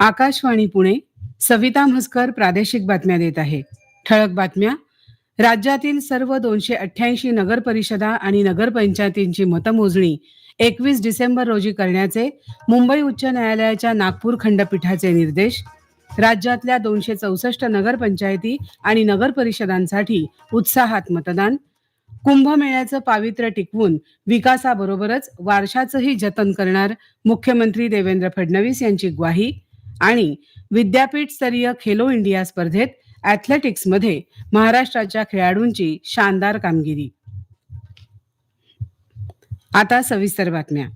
आकाशवाणी पुणे सविता म्हसकर प्रादेशिक बातम्या देत आहे. ठळक बातम्या. राज्यातील सर्व दोनशे अठ्ठ्याऐंशी नगर परिषदा आणि नगरपंचायतींची मतमोजणी एकवीस डिसेंबर रोजी करण्याचे मुंबई उच्च न्यायालयाच्या नागपूर खंडपीठाचे निर्देश. राज्यातल्या दोनशे चौसष्ट नगरपंचायती आणि नगर परिषदांसाठी उत्साहात मतदान. कुंभमेळ्याचं पावित्र्य टिकवून विकासाबरोबरच वारशाचंही जतन करणार मुख्यमंत्री देवेंद्र फडणवीस यांची ग्वाही. आणि विद्यापीठ स्तरीय खेलो इंडिया स्पर्धेत ॲथलेटिक्समध्ये महाराष्ट्राच्या खेळाडूंची शानदार कामगिरी. आता सविस्तर बातम्या.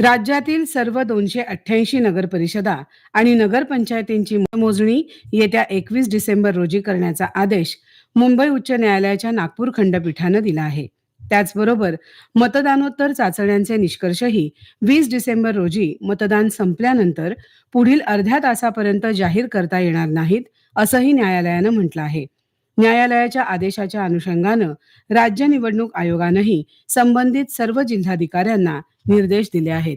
राज्यातील सर्व दोनशे अठ्ठ्याऐंशी नगर परिषदा आणि नगरपंचायतींची मोजणी येत्या एकवीस डिसेंबर रोजी करण्याचा आदेश मुंबई उच्च न्यायालयाच्या नागपूर खंडपीठानं दिला आहे. त्याचबरोबर मतदानोत्तर चाचण्यांचे निष्कर्षही वीस डिसेंबर रोजी मतदान संपल्यानंतर पुढील अर्ध्या तासापर्यंत जाहीर करता येणार नाहीत असंही न्यायालयानं म्हटलं आहे. न्यायालयाच्या आदेशाच्या अनुषंगानं राज्य निवडणूक आयोगानंही संबंधित सर्व जिल्हाधिकाऱ्यांना निर्देश दिले आहेत.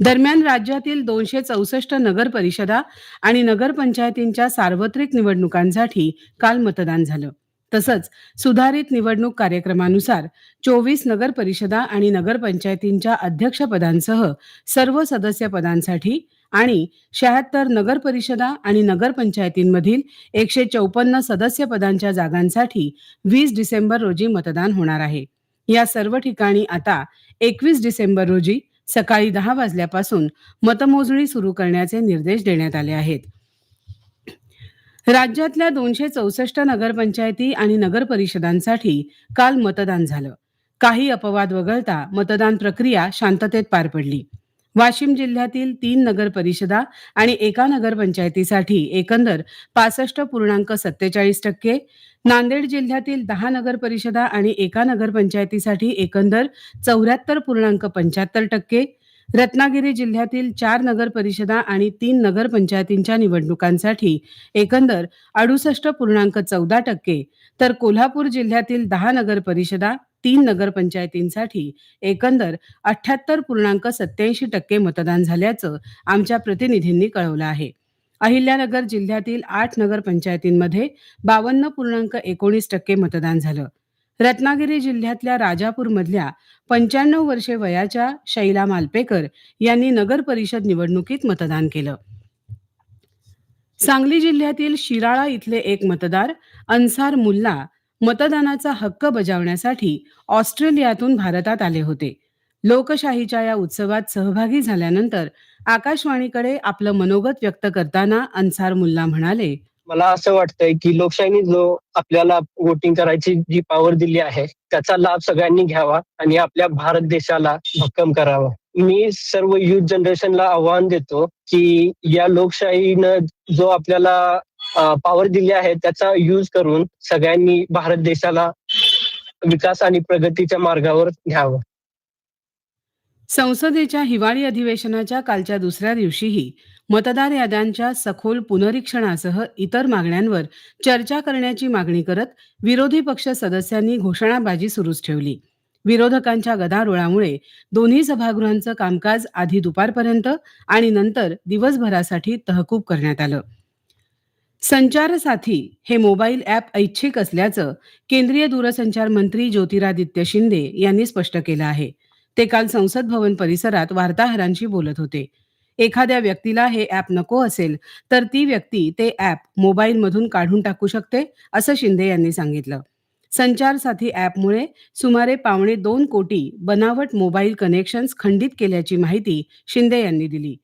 दरम्यान राज्यातील दोनशे चौसष्ट नगर परिषदा आणि नगरपंचायतींच्या सार्वत्रिक निवडणुकांसाठी काल मतदान झालं. तसंच सुधारित निवडणूक कार्यक्रमानुसार चोवीस नगर परिषदा आणि नगरपंचायतींच्या अध्यक्षपदांसह सर्व सदस्य पदांसाठी आणि शहात्तर नगर परिषदा आणि नगरपंचायतींमधील एकशे चौपन्न सदस्य पदांच्या जागांसाठी वीस डिसेंबर रोजी मतदान होणार आहे. या सर्व ठिकाणी आता एकवीस डिसेंबर रोजी सकाळी दहा वाजल्यापासून मतमोजणी सुरू करण्याचे निर्देश देण्यात आले आहेत. राज्यातल्या दोनशे चौसष्ट नगरपंचायती आणि नगर परिषदांसाठी काल मतदान झालं. काही अपवाद वगळता मतदान प्रक्रिया शांततेत पार पडली. वाशिम जिल्ह्यातील तीन नगर परिषदा आणि एका नगरपंचायतीसाठी एकंदर पासष्ट पूर्णांक सत्तेचाळीस टक्के नांदेड जिल्ह्यातील दहा नगर परिषदा आणि एका नगरपंचायतीसाठी एकंदर चौऱ्याहत्तर पूर्णांक पंच्याहत्तर टक्के रत्नागिरी जिल्ह्यातील चार नगर परिषदा आणि तीन नगरपंचायतींच्या निवडणुकांसाठी एकंदर अडुसष्ट पूर्णांक चौदा टक्के तर कोल्हापूर जिल्ह्यातील दहा नगर परिषदा तीन नगरपंचायतींसाठी एकंदर अठ्याहत्तर पूर्णांक सत्याऐंशी टक्के मतदान झाल्याचं आमच्या प्रतिनिधींनी कळवलं आहे. अहिल्यानगर जिल्ह्यातील आठ नगरपंचायतींमध्ये बावन्न पूर्णांक एकोणीस टक्के मतदान झालं. रत्नागिरी जिल्ह्यातल्या राजापूरमधल्या पंच्याण्णव वर्षे वयाच्या शैला मालपेकर यांनी नगर परिषद निवडणुकीत मतदान केलं. सांगली जिल्ह्यातील शिराळा इथले एक मतदार अन्सार मुल्ला मतदानाचा हक्क बजावण्यासाठी ऑस्ट्रेलियातून भारतात आले होते. लोकशाहीच्या या उत्सवात सहभागी झाल्यानंतर आकाशवाणीकडे आपलं मनोगत व्यक्त करताना अन्सार मुल्ला म्हणाले मला असं वाटतंय की लोकशाहीने जो आपल्याला वोटिंग करायची जी पॉवर दिली आहे त्याचा लाभ सगळ्यांनी घ्यावा आणि आपल्या भारत देशाला भक्कम करावा. मी सर्व युथ जनरेशनला आव्हान देतो की या लोकशाहीनं जो आपल्याला पॉवर दिली आहे त्याचा यूज करून सगळ्यांनी भारत देशाला विकास आणि प्रगतीच्या मार्गावर घ्यावं. संसदेच्या हिवाळी अधिवेशनाच्या कालच्या दुसऱ्या दिवशीही मतदार याद्यांच्या सखोल पुनरीक्षणासह इतर मागण्यांवर चर्चा करण्याची मागणी करत विरोधी पक्ष सदस्यांनी घोषणाबाजी सुरूच ठेवली. विरोधकांच्या गदारोळामुळे दोन्ही सभागृहांचं कामकाज आधी दुपारपर्यंत आणि नंतर दिवसभरासाठी तहकूब करण्यात आलं. संचार साथी हे मोबाईल ॲप ऐच्छिक असल्याचं केंद्रीय दूरसंचार मंत्री ज्योतिरादित्य शिंदे यांनी स्पष्ट केलं आहे. ते काल संसद भवन परिसरात वार्ताहरांशी बोलत होते. एखाद्या व्यक्तीला हे ॲप नको असेल तर ती व्यक्ती ते ॲप मोबाईलमधून काढून टाकू शकते असं शिंदे यांनी सांगितलं. संचार साथी ॲपमुळे सुमारे पावणे दोन कोटी बनावट मोबाईल कनेक्शन्स खंडित केल्याची माहिती शिंदे यांनी दिली.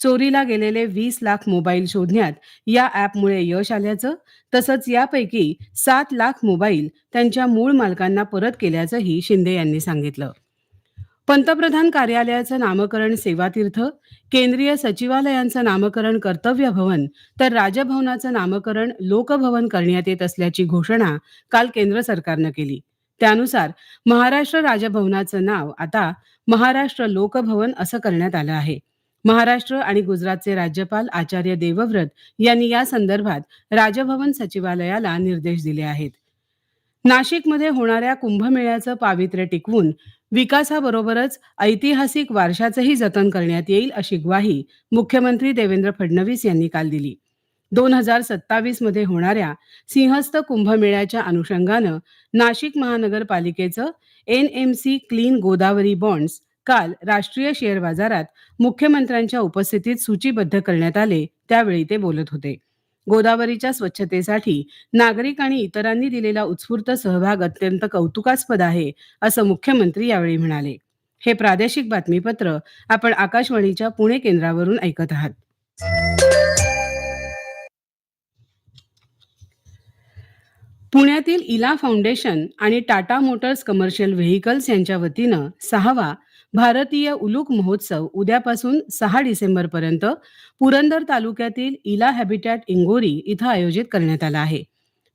चोरीला गेलेले वीस लाख मोबाईल शोधण्यात या ॲपमुळे यश आल्याचं तसंच यापैकी सात लाख मोबाईल त्यांच्या मूळ मालकांना परत केल्याचंही शिंदे यांनी सांगितलं. पंतप्रधान कार्यालयाचं नामकरण सेवातीर्थ केंद्रीय सचिवालयांचं नामकरण कर्तव्य भवन तर राजभवनाचं नामकरण लोकभवन करण्यात येत असल्याची घोषणा काल केंद्र सरकारनं केली. त्यानुसार महाराष्ट्र राजभवनाचं नाव आता महाराष्ट्र लोकभवन असं करण्यात आलं आहे. महाराष्ट्र आणि गुजरातचे राज्यपाल आचार्य देवव्रत यांनी या संदर्भात राजभवन सचिवालयाला निर्देश दिले आहेत. नाशिकमध्ये होणाऱ्या कुंभमेळ्याचं पावित्र्य टिकवून विकासाबरोबरच ऐतिहासिक वारशाचंही जतन करण्यात येईल अशी ग्वाही मुख्यमंत्री देवेंद्र फडणवीस यांनी काल दिली. दोन हजार सत्तावीसमध्ये होणाऱ्या सिंहस्थ कुंभमेळ्याच्या अनुषंगानं नाशिक महानगरपालिकेचं N M C clean Godavari bonds काल राष्ट्रीय शेअर बाजारात मुख्यमंत्र्यांच्या उपस्थितीत सूचीबद्ध करण्यात आले त्यावेळी ते बोलत होते. गोदावरीच्या स्वच्छतेसाठी नागरिक आणि इतरांनी दिलेला उत्स्फूर्त सहभाग अत्यंत कौतुकास्पद आहे असं मुख्यमंत्री यावेळी म्हणाले. हे प्रादेशिक बातमीपत्र आपण आकाशवाणीच्या पुणे केंद्रावरून ऐकत आहात. पुण्यातील इला फाउंडेशन आणि टाटा मोटर्स कमर्शियल व्हेकल्स यांच्या वतीनं सहावा भारतीय उलूक महोत्सव उद्यापासून सहा डिसेंबर पर्यंत पुरंदर तालुक्यातील इला हॅबिटॅट इंगोरी इथं आयोजित करण्यात आला आहे.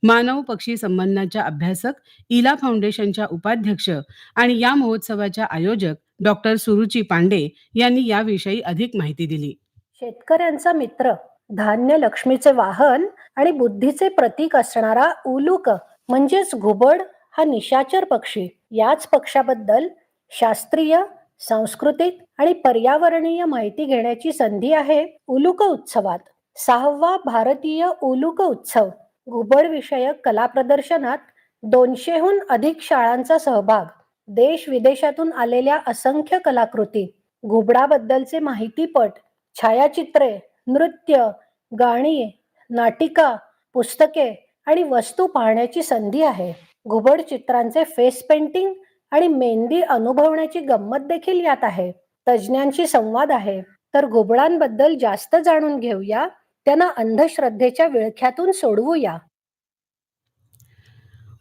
मानव पक्षी संबंधांच्या अभ्यासक इला फाउंडेशनच्या उपाध्यक्ष आणि या महोत्सवाच्या आयोजक डॉक्टर सुरुची पांडे यांनी याविषयी अधिक माहिती दिली. शेतकऱ्यांचा मित्र धान्य लक्ष्मीचे वाहन आणि बुद्धीचे प्रतीक असणारा उलुक म्हणजेच घुबड हा निशाचर पक्षी. याच पक्षाबद्दल शास्त्रीय सांस्कृतिक आणि पर्यावरणीय माहिती घेण्याची संधी आहे उलुक उत्सवात. सहावा भारतीय उलुक उत्सव. घुबड विषयक कला प्रदर्शनात दोनशेहून अधिक शाळांचा सहभाग. देश विदेशातून आलेल्या असंख्य कलाकृती. घुबडाबद्दलचे माहितीपट छायाचित्रे नृत्य गाणी नाटिका पुस्तके आणि वस्तू पाहण्याची संधी आहे. घुबड चित्रांचे फेस पेंटिंग आणि मेहंदी अनुभवण्याची गंमत देखील यात आहे. तज्ज्ञांशी संवाद आहे. तर घुबडांबद्दल जास्त जाणून घेऊया. त्यांना अंधश्रद्धेच्या विळख्यातून सोडवूया.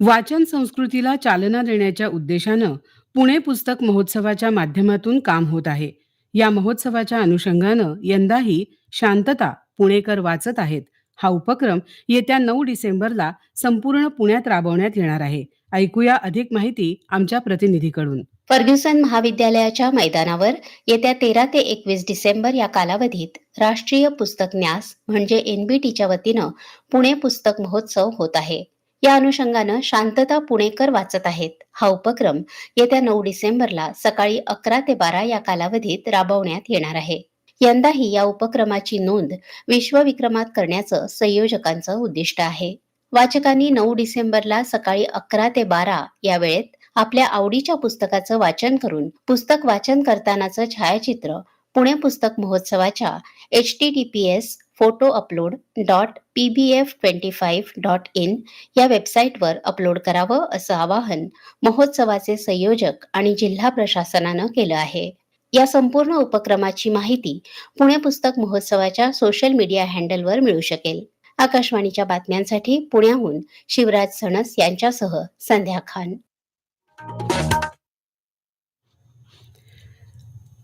वाचन संस्कृतीला चालना देण्याच्या उद्देशानं पुणे पुस्तक महोत्सवाच्या माध्यमातून काम होत आहे. या महोत्सवाच्या अनुषंगानं यंदाही शांतता पुणेकर वाचत आहेत. हा उपक्रम येत्या नऊ डिसेंबरला संपूर्ण पुण्यात राबवण्यात येणार आहे. ऐकूया अधिक माहिती आमच्या प्रतिनिधीकडून. फर्ग्युसन महाविद्यालयाच्या मैदानावर येत्या तेरा ते एकवीस डिसेंबर या कालावधीत राष्ट्रीय पुस्तक न्यास म्हणजे एनबीटीच्या वतीनं पुणे पुस्तक महोत्सव होत आहे. या अनुषंगानं शांतता पुणेकर वाचत आहेत. हा उपक्रम येत्या नऊ डिसेंबरला सकाळी अकरा ते बारा या कालावधीत राबवण्यात येणार आहे. यंदाही या उपक्रमाची नोंद विश्वविक्रमात करण्याचं संयोजकांचं उद्दिष्ट आहे. वाचकांनी नऊ डिसेंबरला सकाळी अकरा ते बारा या वेळेत आपल्या आवडीच्या पुस्तकाचं वाचन करून पुस्तक वाचन करतानाचं छायाचित्र पुणे पुस्तक महोत्सवाच्या H T T P S photo upload dot P B F twenty five dot in या वेबसाईटवर अपलोड करावं असं आवाहन महोत्सवाचे संयोजक आणि जिल्हा प्रशासनानं केलं आहे. या संपूर्ण उपक्रमाची माहिती पुणे पुस्तक महोत्सवाच्या सोशल मीडिया हँडलवर मिळू शकेल. आकाशवाणीच्या बातम्यांसाठी पुण्याहून शिवराज सणस यांच्यासह संध्या खान.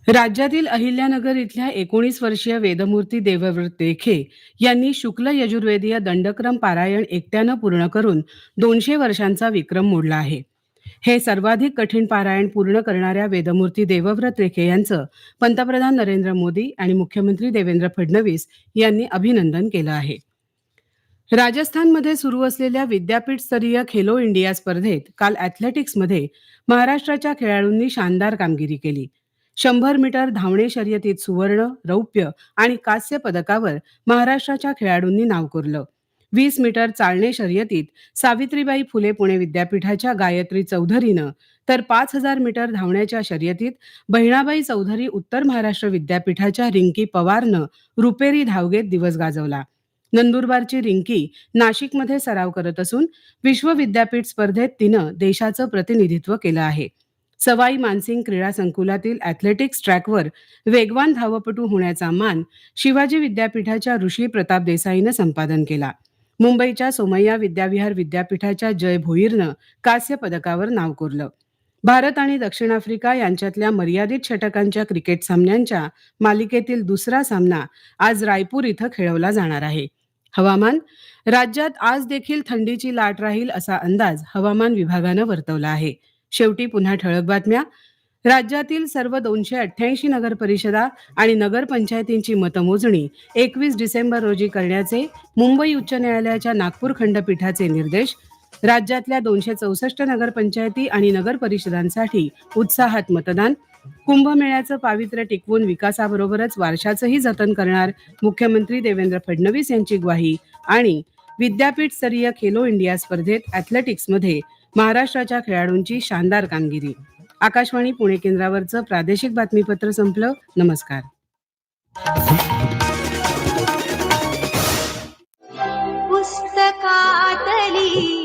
राज्यातील अहिल्यानगर इथल्या एकोणीस वर्षीय वेदमूर्ती देवव्रत देखे यांनी शुक्ल यजुर्वेदीय दंडक्रम पारायण एकट्यानं पूर्ण करून दोनशे वर्षांचा विक्रम मोडला आहे. हे सर्वाधिक कठीण पारायण पूर्ण करणाऱ्या वेदमूर्ती देवव्रत रेखे यांचं पंतप्रधान नरेंद्र मोदी आणि मुख्यमंत्री देवेंद्र फडणवीस यांनी अभिनंदन केलं आहे. राजस्थानमध्ये सुरू असलेल्या विद्यापीठ स्तरीय खेलो इंडिया स्पर्धेत काल ॲथलेटिक्समध्ये महाराष्ट्राच्या खेळाडूंनी शानदार कामगिरी केली. शंभर मीटर धावणे शर्यतीत सुवर्ण रौप्य आणि कांस्य पदकावर महाराष्ट्राच्या खेळाडूंनी नाव कोरलं. वीस मीटर चालणे शर्यतीत सावित्रीबाई फुले पुणे विद्यापीठाच्या गायत्री चौधरीनं तर पाच हजार मीटर धावण्याच्या शर्यतीत बहिणाबाई चौधरी उत्तर महाराष्ट्र विद्यापीठाच्या रिंकी पवारनं रुपेरी धावगेत दिवस गाजवला. नंदुरबारची रिंकी नाशिकमध्ये सराव करत असून विश्व विद्यापीठ स्पर्धेत तिनं देशाचं प्रतिनिधित्व केलं आहे. सवाई मानसिंग क्रीडा संकुलातील ॲथलेटिक्स ट्रॅकवर वेगवान धावपटू होण्याचा मान शिवाजी विद्यापीठाच्या ऋषी प्रताप देसाईनं संपादन केला. मुंबईच्या सोमय्या विद्याविहार विद्यापीठाच्या जय भोईरनं कांस्य पदकावर नाव कोरलं. भारत आणि दक्षिण आफ्रिका यांच्यातल्या मर्यादित षटकांच्या क्रिकेट सामन्यांच्या मालिकेतील दुसरा सामना आज रायपूर इथं खेळवला जाणार आहे. हवामान राज्यात आज देखील थंडीची लाट राहील असा अंदाज हवामान विभागानं वर्तवला आहे. शेवटी पुन्हा ठळक बातम्या. राज्यातील सर्व दोनशे अठ्ठ्याऐंशी नगर परिषदा आणि नगरपंचायतींची मतमोजणी एकवीस डिसेंबर रोजी करण्याचे मुंबई उच्च न्यायालयाच्या नागपूर खंडपीठाचे निर्देश राज्यातल्या दोनशे चौसष्ट नगरपंचायती आणि नगर परिषदांसाठी उत्साहात मतदान. कुंभमेळ्याचं पावित्र्य टिकवून विकासाबरोबरच वारशाचंही जतन करणार मुख्यमंत्री देवेंद्र फडणवीस यांची ग्वाही आणि विद्यापीठ स्तरीय खेलो इंडिया स्पर्धेत ॲथलेटिक्समध्ये महाराष्ट्राच्या खेळाडूंची शानदार कामगिरी. आकाशवाणी पुणे केंद्रावरचं प्रादेशिक बातमीपत्र संपलं. नमस्कार. पुस्तकातली